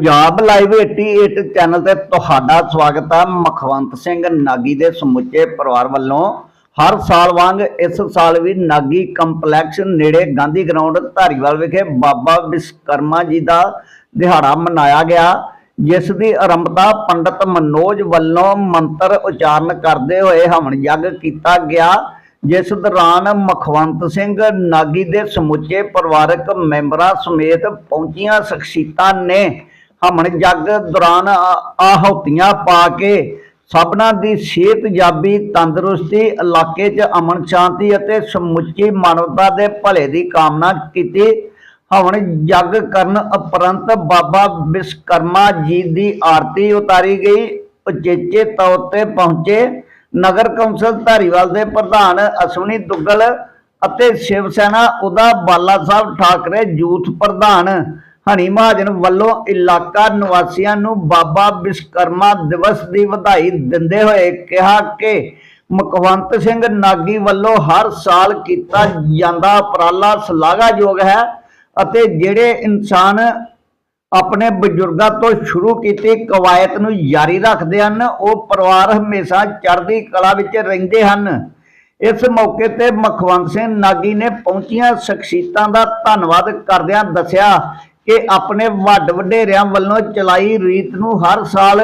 Punjab live 88 channel ਤੇ ਤੁਹਾਡਾ ਸਵਾਗਤ ਹੈ ਮਖਵੰਤ ਸਿੰਘ ਨਾਗੀ ਦੇ ਸਮੁੱਚੇ ਪਰਿਵਾਰ ਵੱਲੋਂ। ਹਰ ਸਾਲ ਵਾਂਗ ਇਸ ਸਾਲ ਵੀ ਨਾਗੀ ਕੰਪਲੈਕਸ ਨੇੜੇ ਗਾਂਧੀ ਗਰਾਊਂਡ ਧਾਰੀਵਾਲ ਵਿਖੇ ਬਾਬਾ ਵਿਸ਼ਕਰਮਾ ਜੀ ਦਾ ਦਿਹਾੜਾ ਮਨਾਇਆ ਗਿਆ, ਜਿਸ ਦੀ ਆਰੰਭਤਾ ਪੰਡਤ ਮਨੋਜ ਵੱਲੋਂ ਮੰਤਰ ਉਚਾਰਨ ਕਰਦੇ ਹੋਏ ਹਵਨ ਯੱਗ ਕੀਤਾ ਗਿਆ, ਜਿਸ ਦੌਰਾਨ ਮਖਵੰਤ ਸਿੰਘ ਨਾਗੀ ਦੇ ਸਮੁੱਚੇ ਪਰਿਵਾਰਕ ਮੈਂਬਰਾਂ ਸਮੇਤ ਪਹੁੰਚੀਆਂ ਸ਼ਖਸੀਅਤਾਂ ਨੇ ਹਮਣ ਜੱਗ ਦੌਰਾਨ ਆ- ਪਾ ਕੇ ਸਭਨਾਂ ਦੀ ਸਿਹਤ ਜਾਬੀ ਤੰਦਰੁਸਤੀ, ਇਲਾਕੇ 'ਚ ਅਮਨ ਸ਼ਾਂਤੀ ਅਤੇ ਸਮੁੱਚੀ ਮਾਨਵਤਾ ਦੇ ਭਲੇ ਦੀ ਕਾਮਨਾ ਕੀਤੀ। ਹਵਨ ਜੱਗ ਕਰਨ ਉਪਰੰਤ ਬਾਬਾ ਵਿਸ਼ਕਰਮਾ ਜੀ ਦੀ ਆਰਤੀ ਉਤਾਰੀ ਗਈ। ਉਚੇਚੇ ਤੌਰ ਤੇ ਪਹੁੰਚੇ ਨਗਰ ਕੌਂਸਲ ਧਾਰੀਵਾਲ ਦੇ ਪ੍ਰਧਾਨ ਅਸ਼ਵਨੀ ਦੁੱਗਲ ਅਤੇ ਸ਼ਿਵ ਸੈਨਾ ਉਹਦਾ ਬਾਲਾ ਸਾਹਿਬ ਠਾਕਰੇ ਯੂਥ ਪ੍ਰਧਾਨ ਹਣੀ ਮਹਾਜਨ ਵੱਲੋਂ ਇਲਾਕਾ ਨਿਵਾਸੀਆਂ ਨੂੰ ਬਾਬਾ ਵਿਸ਼ਕਰਮਾ ਦਿਵਸ ਦੀ ਵਧਾਈ ਦਿੰਦੇ ਹੋਏ ਕਿਹਾ ਕਿ ਮੁਖਵੰਤ ਸਿੰਘ ਨਾਗੀ ਵੱਲੋਂ ਹਰ ਸਾਲ ਕੀਤਾ ਜਾਂਦਾ ਉਪਰਾਲਾ ਸ਼ਲਾਘਾਯੋਗ ਹੈ ਅਤੇ ਜਿਹੜੇ ਇਨਸਾਨ ਆਪਣੇ ਬਜ਼ੁਰਗਾਂ ਤੋਂ ਸ਼ੁਰੂ ਕੀਤੀ ਕਵਾਇਤ ਨੂੰ ਜਾਰੀ ਰੱਖਦੇ ਹਨ, ਉਹ ਪਰਿਵਾਰ ਹਮੇਸ਼ਾ ਚੜ੍ਹਦੀ ਕਲਾ ਵਿੱਚ ਰਹਿੰਦੇ ਹਨ। ਇਸ ਮੌਕੇ ਤੇ ਮਖਵੰਤ ਸਿੰਘ ਨਾਗੀ ਨੇ ਪਹੁੰਚੀਆਂ ਸ਼ਖਸੀਅਤਾਂ ਦਾ ਧੰਨਵਾਦ ਕਰਦਿਆਂ ਦੱਸਿਆ ਕਿ ਆਪਣੇ ਵੱਡ ਵਡੇਰਿਆਂ ਵੱਲੋਂ ਚਲਾਈ ਰੀਤ ਨੂੰ ਹਰ ਸਾਲ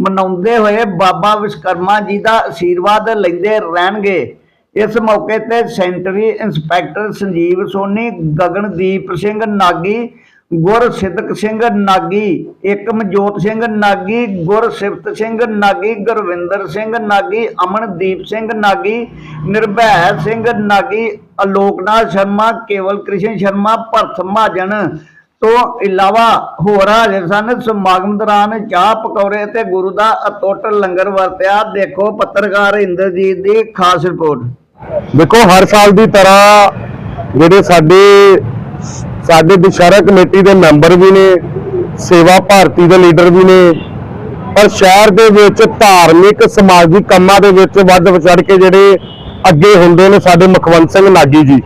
ਮਨਾਉਂਦੇ ਹੋਏ ਬਾਬਾ ਵਿਸ਼ਕਰਮਾ ਜੀ ਦਾ ਆਸ਼ੀਰਵਾਦ ਲੈਂਦੇ ਰਹਿਣਗੇ। ਇਸ ਮੌਕੇ ਤੇ ਸੈਂਟਰੀ ਇੰਸਪੈਕਟਰ ਸੰਜੀਵ ਸੋਨੀ, ਗਗਨਦੀਪ ਸਿੰਘ ਨਾਗੀ, ਗੁਰਸਿੱਧਕ ਸਿੰਘ ਨਾਗੀ, ਏਕਮਜੋਤ ਸਿੰਘ ਨਾਗੀ, ਗੁਰਸਿਫਤ ਸਿੰਘ ਨਾਗੀ, ਗੁਰਵਿੰਦਰ ਸਿੰਘ ਨਾਗੀ, ਅਮਨਦੀਪ ਸਿੰਘ ਨਾਗੀ, ਨਿਰਭੈ ਸਿੰਘ ਨਾਗੀ, ਅਲੋਕਨਾਥ ਸ਼ਰਮਾ, ਕੇਵਲ ਕ੍ਰਿਸ਼ਨ ਸ਼ਰਮਾ, ਭਰਤ ਮਹਾਜਨ ਤੋਂ ਇਲਾਵਾ ਹੋਰ ਹਾਜ਼ਰ ਸਨ, ਸਮਾਗਮ ਦੌਰਾਨ ਚਾਹ ਪਕੌੜੇ ਤੇ ਗੁਰੂ ਦਾ ਅਤੁੱਟ ਲੰਗਰ ਵਰਤਿਆ। ਦੇਖੋ ਪੱਤਰਕਾਰ ਇੰਦਰਜੀਤ ਦੀ ਖਾਸ ਰਿਪੋਰਟ। ਦੇਖੋ, ਹਰ ਸਾਲ ਦੀ ਤਰ੍ਹਾਂ ਜਿਹੜੇ ਸਾਡੇ ਸਾਡੇ ਦੁਸ਼ਹਿਰਾ ਕਮੇਟੀ ਦੇ ਮੈਂਬਰ ਵੀ ਨੇ, ਸੇਵਾ ਭਾਰਤੀ ਦੇ ਲੀਡਰ ਵੀ ਨੇ, ਪਰ ਸ਼ਹਿਰ ਦੇ ਵਿੱਚ ਧਾਰਮਿਕ, ਸਮਾਜਿਕ ਕੰਮਾਂ ਦੇ ਵਿੱਚ ਵੱਧ ਵਿਚੜ ਕੇ ਜਿਹੜੇ ਅੱਗੇ ਹੁੰਦੇ ਨੇ ਸਾਡੇ ਮੁਖਵੰਤ ਸਿੰਘ ਨਾਗੀ ਜੀ।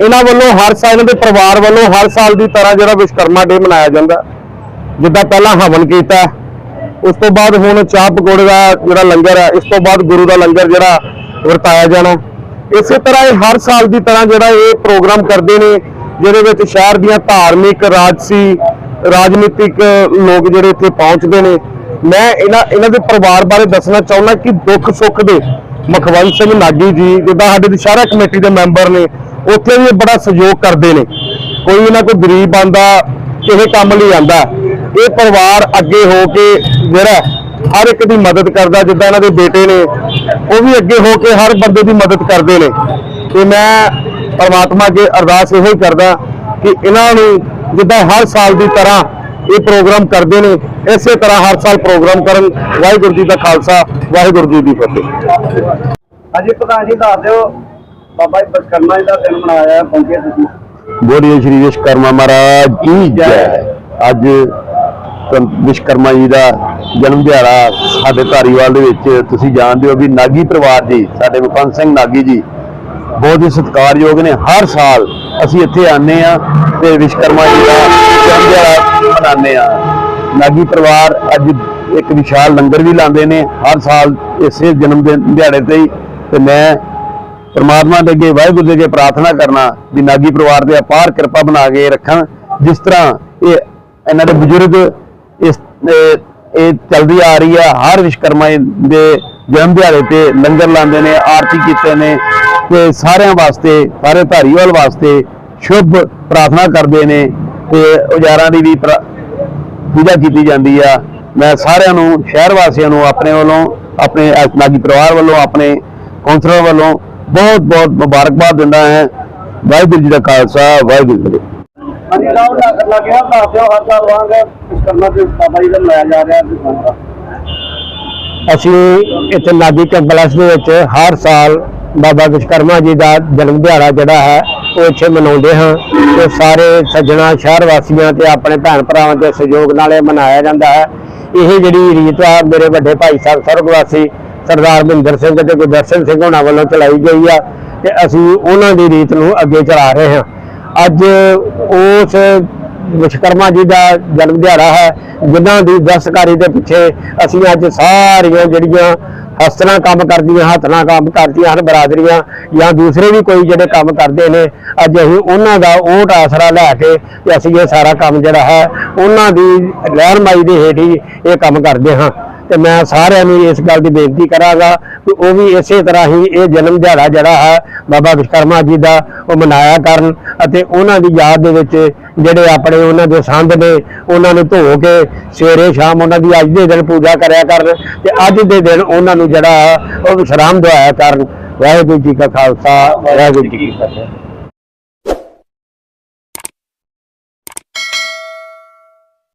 ਇਹਨਾਂ ਵੱਲੋਂ ਹਰ ਸਾਲ ਦੇ ਪਰਿਵਾਰ ਵੱਲੋਂ ਹਰ ਸਾਲ ਦੀ ਤਰ੍ਹਾਂ ਜਿਹੜਾ ਵਿਸ਼ਕਰਮਾ ਡੇ ਮਨਾਇਆ ਜਾਂਦਾ। ਜਿੱਦਾਂ ਪਹਿਲਾਂ ਹਵਨ ਕੀਤਾ, ਉਸ ਤੋਂ ਬਾਅਦ ਹੁਣ ਚਾਹ ਪਕੌੜੇ ਦਾ ਜਿਹੜਾ ਲੰਗਰ ਹੈ, ਇਸ ਤੋਂ ਬਾਅਦ ਗੁਰੂ ਦਾ ਲੰਗਰ ਜਿਹੜਾ ਵਰਤਾਇਆ ਜਾਣਾ। ਇਸੇ ਤਰ੍ਹਾਂ ਇਹ ਹਰ ਸਾਲ ਦੀ ਤਰ੍ਹਾਂ ਜਿਹੜਾ ਇਹ ਪ੍ਰੋਗਰਾਮ ਕਰਦੇ ਨੇ, ਜਿਹਦੇ ਵਿੱਚ ਸ਼ਹਿਰ ਦੀਆਂ ਧਾਰਮਿਕ, ਰਾਜਸੀ, ਰਾਜਨੀਤਿਕ ਲੋਕ ਜਿਹੜੇ ਇੱਥੇ ਪਹੁੰਚਦੇ ਨੇ। ਮੈਂ ਇਹਨਾਂ ਇਹਨਾਂ ਦੇ ਪਰਿਵਾਰ ਬਾਰੇ ਦੱਸਣਾ ਚਾਹੁੰਦਾ ਕਿ ਦੁੱਖ ਸੁੱਖ ਦੇ ਮਖਵੰਤ ਸਿੰਘ ਨਾਗੀ ਜੀ, ਜਿੱਦਾਂ ਸਾਡੇ ਦੁਸ਼ਹਿਰਾ ਕਮੇਟੀ ਦੇ ਮੈਂਬਰ ਨੇ ਉੱਥੇ ਵੀ ਇਹ ਬੜਾ ਸਹਿਯੋਗ ਕਰਦੇ ਨੇ। ਕੋਈ ਨਾ ਕੋਈ ਗਰੀਬ ਆਂਦਾ ਕਿਸੇ ਕੰਮ ਲਈ ਆਂਦਾ ਇਹ ਪਰਿਵਾਰ ਅੱਗੇ ਹੋ ਕੇ ਜਿਹੜਾ ਹਰ ਇੱਕ ਦੀ ਮਦਦ ਕਰਦਾ, ਜਿੱਦਾਂ ਇਹਨਾਂ ਦੇ ਬੇਟੇ ਨੇ, ਉਹ ਵੀ ਅੱਗੇ ਹੋ ਕੇ ਹਰ ਬੰਦੇ ਦੀ ਮਦਦ ਕਰਦੇ ਨੇ। ਤੇ ਮੈਂ ਪਰਮਾਤਮਾ ਅੱਗੇ ਅਰਦਾਸ ਇਹੋ ਹੀ ਕਰਦਾ ਕਿ ਇਹਨਾਂ ਨੂੰ ਜਿੱਦਾਂ ਹਰ ਸਾਲ ਦੀ ਤਰ੍ਹਾਂ ਇਹ ਪ੍ਰੋਗਰਾਮ ਕਰਦੇ ਨੇ, ਇਸੇ ਤਰ੍ਹਾਂ ਹਰ ਸਾਲ ਪ੍ਰੋਗਰਾਮ ਕਰਨ। ਵਾਹਿਗੁਰੂ ਜੀ ਦਾ ਖਾਲਸਾ, ਵਾਹਿਗੁਰੂ ਜੀ ਦੀ ਫਤਿਹ। ਹਾਂਜੀ, ਪ੍ਰਧਾਨ ਜੀ, ਦੱਸ ਦਿਓ ਬਾਬਾ ਜੀ ਵਿਸ਼ਕਰਮਾ ਜੀ ਦਾ ਦਿਨ ਮਨਾਇਆ ਪਹੁੰਚੇ ਤੁਸੀਂ। ਬੋਲੀਏ ਸ਼੍ਰੀ ਵਿਸ਼ਕਰਮਾ ਮਹਾਰਾਜ ਕੀ ਜੈ। ਅੱਜ ਸੰਤ ਵਿਸ਼ਕਰਮਾ ਜੀ ਦਾ ਜਨਮ ਦਿਹਾੜਾ ਸਾਡੇ ਧਾਰੀਵਾਲ ਦੇ ਵਿੱਚ ਤੁਸੀਂ ਜਾਣਦੇ ਹੋ ਵੀ ਨਾਗੀ ਪਰਿਵਾਰ ਜੀ ਸਾਡੇ ਮੁਖਵੰਤ ਸਿੰਘ ਨਾਗੀ ਜੀ ਬਹੁਤ ਹੀ ਸਤਿਕਾਰਯੋਗ ਨੇ। ਹਰ ਸਾਲ ਅਸੀਂ ਇੱਥੇ ਆਨੇ ਆ ਤੇ ਵਿਸ਼ਕਰਮਾ ਜੀ ਦਾ ਜਨਮ ਦਿਹਾੜਾ ਮਨਾਉਂਦੇ ਆ ਨਾਗੀ ਪਰਿਵਾਰ ਅੱਜ ਇੱਕ ਵਿਸ਼ਾਲ ਲੰਗਰ ਵੀ ਲਾਉਂਦੇ ਨੇ। ਹਰ ਸਾਲ ਇਸੇ ਜਨਮ ਦਿਨ ਦਿਹਾੜੇ ਤੇ ਹੀ ਤੇ ਮੈਂ ਪਰਮਾਤਮਾ ਦੇ ਅੱਗੇ ਵਾਹਿਗੁਰੂ ਦੇ ਅੱਗੇ ਪ੍ਰਾਰਥਨਾ ਕਰਨਾ, ਵੀ ਨਾਗੀ ਪਰਿਵਾਰ ਦੇ ਅਪਾਰ ਕਿਰਪਾ ਬਣਾ ਕੇ ਰੱਖਣ। ਜਿਸ ਤਰ੍ਹਾਂ ਇਹ ਇਹਨਾਂ ਦੇ ਬਜ਼ੁਰਗ ਇਸ, ਇਹ ਚੱਲਦੀ ਆ ਰਹੀ ਹੈ ਹਰ ਵਿਸ਼ਕਰਮਾ ਦੇ ਜਨਮ ਦਿਹਾੜੇ ਤੇ ਲੰਗਰ ਲਾਉਂਦੇ ਨੇ, ਆਰਤੀ ਕੀਤੇ ਨੇ ਤੇ ਸਾਰਿਆਂ ਵਾਸਤੇ, ਸਾਰੇ ਧਾਰੀਵਾਲ ਵਾਸਤੇ ਸ਼ੁਭ ਪ੍ਰਾਰਥਨਾ ਕਰਦੇ ਨੇ ਤੇ ਉਜਾਰਾਂ ਦੀ ਵੀ ਪ੍ਰਾ- ਪੂਜਾ ਕੀਤੀ ਜਾਂਦੀ ਆ। ਮੈਂ ਸਾਰਿਆਂ ਨੂੰ, ਸ਼ਹਿਰ ਵਾਸੀਆਂ ਨੂੰ, ਆਪਣੇ ਵੱਲੋਂ, ਆਪਣੇ ਨਾਗੀ ਪਰਿਵਾਰ ਵੱਲੋਂ, ਆਪਣੇ ਕੌਂਸਲਰ ਵੱਲੋਂ ਬਹੁਤ ਬਹੁਤ ਮੁਬਾਰਕਬਾਦ ਦਿੰਦਾ ਹਾਂ। ਵਾਹਿਗੁਰੂ ਜੀ ਦਾ ਖਾਲਸਾ ਵਾਹਿਗੁਰੂ ਜੀ ਅਸੀਂ ਇੱਥੇ ਨਾਗੀ ਕੰਪਲੈਕਸ ਦੇ ਵਿੱਚ ਹਰ ਸਾਲ ਬਾਬਾ ਵਿਸ਼ਕਰਮਾ ਜੀ ਦਾ ਜਨਮ ਦਿਹਾੜਾ ਜਿਹੜਾ ਹੈ ਉਹ ਇੱਥੇ ਮਨਾਉਂਦੇ ਹਾਂ। ਤੇ ਸਾਰੇ ਸੱਜਣਾ ਸ਼ਹਿਰ ਵਾਸੀਆਂ ਤੇ ਆਪਣੇ ਭੈਣ ਭਰਾਵਾਂ ਦੇ ਸਹਿਯੋਗ ਨਾਲ ਇਹ ਮਨਾਇਆ ਜਾਂਦਾ ਹੈ। ਇਹ ਜਿਹੜੀ ਰੀਤ ਆ ਮੇਰੇ ਵੱਡੇ ਭਾਈ ਸਾਹਿਬ ਸਰਗਵਾਸੀ ਸਰਦਾਰ ਮਹਿੰਦਰ ਸਿੰਘ ਤੇ ਗੁਰਦਰਸ਼ਨ ਸਿੰਘ ਹੋਣਾ ਵੱਲੋਂ ਚਲਾਈ ਗਈ ਆ ਤੇ ਅਸੀਂ ਉਹਨਾਂ ਦੀ ਰੀਤ ਨੂੰ ਅੱਗੇ ਚਲਾ ਰਹੇ ਹਾਂ। ਅੱਜ ਉਸ ਵਿਸ਼ਕਰਮਾ ਜੀ ਦਾ ਜਨਮ ਦਿਹਾੜਾ ਹੈ, ਜਿਨ੍ਹਾਂ ਦੀ ਦਸਤਕਾਰੀ ਦੇ ਪਿੱਛੇ ਅਸੀਂ ਅੱਜ ਸਾਰੀਆਂ ਜਿਹੜੀਆਂ ਹਸਤਨਾ ਕੰਮ ਕਰਦੀਆਂ, ਹੱਥ ਨਾਲ ਕੰਮ ਕਰਦੀਆਂ ਹਨ, ਬਰਾਦਰੀਆਂ ਜਾਂ ਦੂਸਰੇ ਵੀ ਕੋਈ ਜਿਹੜੇ ਕੰਮ ਕਰਦੇ ਨੇ, ਅੱਜ ਅਸੀਂ ਉਹਨਾਂ ਦਾ ਓਟ ਆਸਰਾ ਲੈ ਕੇ ਤੇ ਅਸੀਂ ਇਹ ਸਾਰਾ ਕੰਮ ਜਿਹੜਾ ਹੈ, ਉਹਨਾਂ ਦੀ ਰਹਿਨਮਾਈ ਦੇ ਹੇਠ ਹੀ ਇਹ ਕੰਮ ਕਰਦੇ ਹਾਂ। ਤੇ ਮੈਂ ਸਾਰਿਆਂ ਨੂੰ ਇਸ ਗੱਲ ਦੀ ਬੇਨਤੀ ਕਰਾਂਗਾ ਕਿ ਉਹ ਵੀ ਇਸੇ ਤਰ੍ਹਾਂ ਹੀ ਇਹ ਜਨਮ ਦਿਹਾੜਾ ਜਿਹੜਾ ਹੈ, ਬਾਬਾ ਵਿਸ਼ਕਰਮਾ ਜੀ ਦਾ, ਉਹ ਮਨਾਇਆ ਕਰਨ ਅਤੇ ਉਹਨਾਂ ਦੀ ਯਾਦ ਦੇ ਵਿੱਚ ਜਿਹੜੇ ਆਪਣੇ ਉਹਨਾਂ ਦੇ ਸੰਦ ਨੇ, ਉਹਨਾਂ ਨੂੰ ਧੋ ਕੇ ਸਵੇਰੇ ਸ਼ਾਮ ਉਹਨਾਂ ਦੀ ਅੱਜ ਦੇ ਦਿਨ ਪੂਜਾ ਕਰਿਆ ਕਰਨ ਤੇ ਅੱਜ ਦੇ ਦਿਨ ਉਹਨਾਂ ਨੂੰ ਜਿਹੜਾ ਉਹ ਵਿਸ਼ਰਾਮ ਦਵਾਇਆ ਕਰਨ। ਵਾਹਿਗੁਰੂ ਜੀ ਕਾ ਖਾਲਸਾ, ਵਾਹਿਗੁਰੂ ਜੀ ਕੀ ਫਤਿਹ।